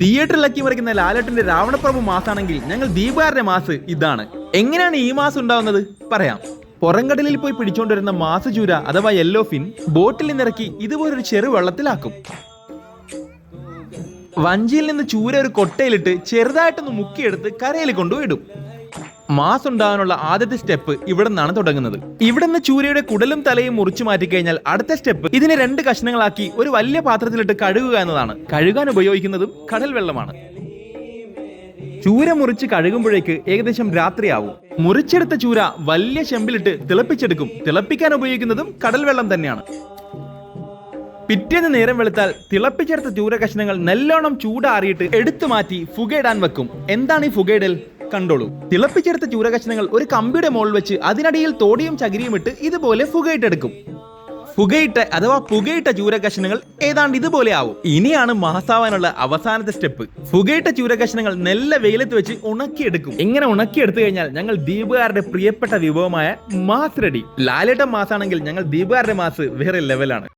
തിയേറ്ററിലക്കി മറിക്കുന്ന ലാലേട്ടന്റെ രാവണപ്രഭു മാസാണെങ്കിൽ ഞങ്ങൾ ദീപാറിന്റെ മാസ് ഇതാണ്. എങ്ങനെയാണ് ഈ മാസം ഉണ്ടാവുന്നത്? പറയാം. പുറംകടലിൽ പോയി പിടിച്ചുകൊണ്ടിരുന്ന മാസ് ചൂര അഥവാ യെല്ലോ ഫിൻ ബോട്ടിൽ നിന്നിറക്കി ഇതുപോലൊരു ചെറു വെള്ളത്തിലാക്കും. വഞ്ചിയിൽ നിന്ന് ചൂര ഒരു കൊട്ടയിലിട്ട് ചെറുതായിട്ടൊന്ന് മുക്കിയെടുത്ത് കരയിൽ കൊണ്ടുപോയിടും മാസ് ഉണ്ടാകാനുള്ള ആദ്യത്തെ സ്റ്റെപ്പ് ഇവിടെ നിന്നാണ് തുടങ്ങുന്നത്. ഇവിടെ നിന്ന് ചൂരയുടെ കുടലും തലയും മുറിച്ചു മാറ്റിക്കഴിഞ്ഞാൽ അടുത്ത സ്റ്റെപ്പ് ഇതിനെ രണ്ട് കഷ്ണങ്ങളാക്കി ഒരു വലിയ പാത്രത്തിലിട്ട് കഴുകുക എന്നതാണ്. കഴുകാൻ ഉപയോഗിക്കുന്നതും കടൽ വെള്ളമാണ്. ചൂര മുറിച്ച് കഴുകുമ്പോഴേക്ക് ഏകദേശം രാത്രിയാവും. മുറിച്ചെടുത്ത ചൂര വലിയ ചെമ്പിലിട്ട് തിളപ്പിച്ചെടുക്കും. തിളപ്പിക്കാൻ ഉപയോഗിക്കുന്നതും കടൽ വെള്ളം തന്നെയാണ്. പിറ്റേന്ന് നേരം വെളുത്താൽ തിളപ്പിച്ചെടുത്ത ചൂര കഷ്ണങ്ങൾ നല്ലോണം ചൂടാറിയിട്ട് എടുത്തു മാറ്റി ഫുഗേടാൻ വെക്കും. എന്താണ് ഈ ഫുകയിടൽ? കണ്ടോളൂ. തിളപ്പിച്ചെടുത്ത ചൂര കഷ്ണങ്ങൾ ഒരു കമ്പിയുടെ മോൾ വെച്ച് അതിനടിയിൽ തോടിയും ചകിരിയും ഇട്ട് ഇതുപോലെ ഫുകയിട്ടെടുക്കും പുകയിട്ട അഥവാ പുകയിട്ട ചൂര കഷ്ണങ്ങൾ ഏതാണ്ട് ഇതുപോലെ ആവും. ഇനിയാണ് മാസാവാനുള്ള അവസാനത്തെ സ്റ്റെപ്പ്. പുകയിട്ട ചൂര കഷ്ണങ്ങൾ നെല്ല വെയിലത്ത് വെച്ച് ഉണക്കിയെടുക്കും. ഇങ്ങനെ ഉണക്കിയെടുത്തു കഴിഞ്ഞാൽ ഞങ്ങൾ ദീപുകാരുടെ പ്രിയപ്പെട്ട വിഭവമായ മാസ് റെഡി. ലാലേട്ട മാസാണെങ്കിൽ ഞങ്ങൾ ദീപുകാരുടെ മാസ് വേറെ ലെവലാണ്